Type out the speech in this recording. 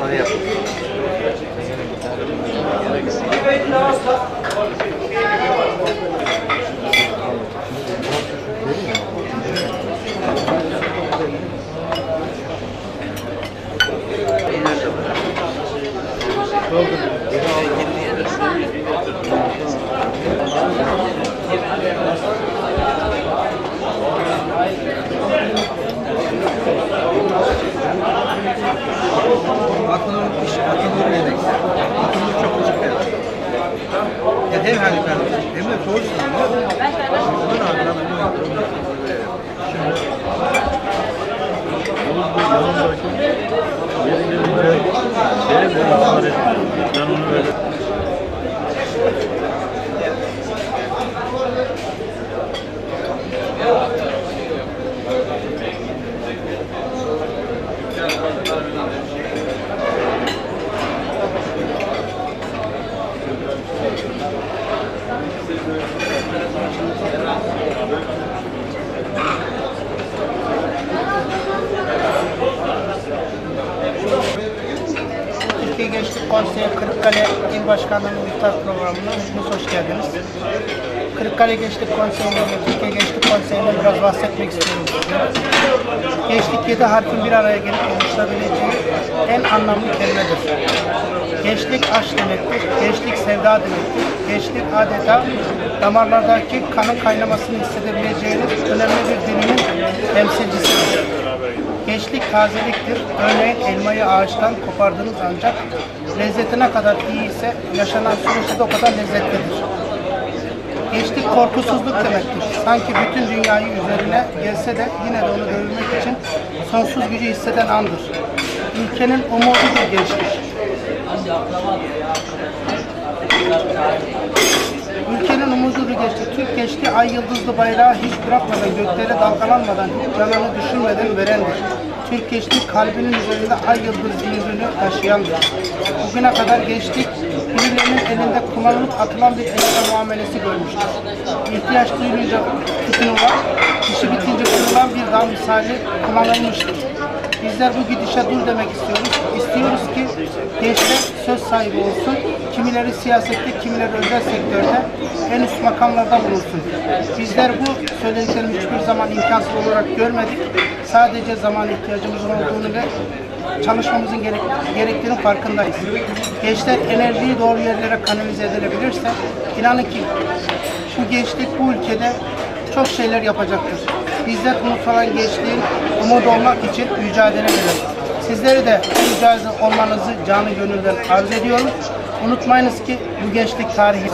Hadi yap. Aklını Ya her halükarda. Hem de doğru söylüyor. Bunun ardından bunu Ben onu böyle Türkiye Gençlik Konseyi Kırıkkale İl Başkanlığı'nın iftar programına hepiniz hoş geldiniz. Kırıkkale Gençlik Konseyi'nden ve Türkiye Gençlik Konseyi'nden biraz bahsetmek istiyorum. Gençlik yedi harfin bir araya gelip oluşturabileceği en anlamlı kelimedir. Gençlik aşk demektir, gençlik sevda demektir. Gençlik adeta damarlardaki kanın kaynamasını hissedebileceğiniz önemli bir dilimin temsilcisidir. Gençlik tazeliktir. Örneğin elmayı ağaçtan kopardığınız ancak lezzetine kadar iyi ise yaşanan süresi de o kadar lezzetlidir. Gençlik korkusuzluk demektir. Sanki bütün dünyayı üzerine gelse de yine de onu dövmek için sonsuz gücü hisseden andır. Ülkenin umududur gençlik. Ülkenin umududur gençlik. Türk gençliği ay yıldızlı bayrağı hiç bırakmadan, göklere dalgalanmadan, canını düşünmeden verendir. Türk gençliği kalbinin üzerinde ay yıldızlı yüzünü taşıyandır. Bugüne kadar gençlik birilerinin elinde kullanılıp atılan bir eşya muamelesi görmüştür. İhtiyaç duyulunca tutunulan, işi bitince kırılan bir dal misali kullanılmıştır. Bizler bu gidişe dur demek istiyoruz. İstiyoruz ki gençler söz sahibi olsun. Kimileri siyasette, kimileri özel sektörde en üst makamlarda bulunsun. Bizler bu söylediklerimi hiçbir zaman imkansız olarak görmedik. Sadece zaman ihtiyacımızın olduğunu ve çalışmamızın gerek, gerektiğinin farkındayız. Gençler enerjiyi doğru yerlere kanalize edilebilirse inanın ki bu gençlik bu ülkede çok şeyler yapacaktır. Bizler unutulan gençliğin umut olmak için mücadele edelim. Sizleri de mücadele olmanızı canı gönülden arz ediyorum. Unutmayınız ki bu gençlik tarihi.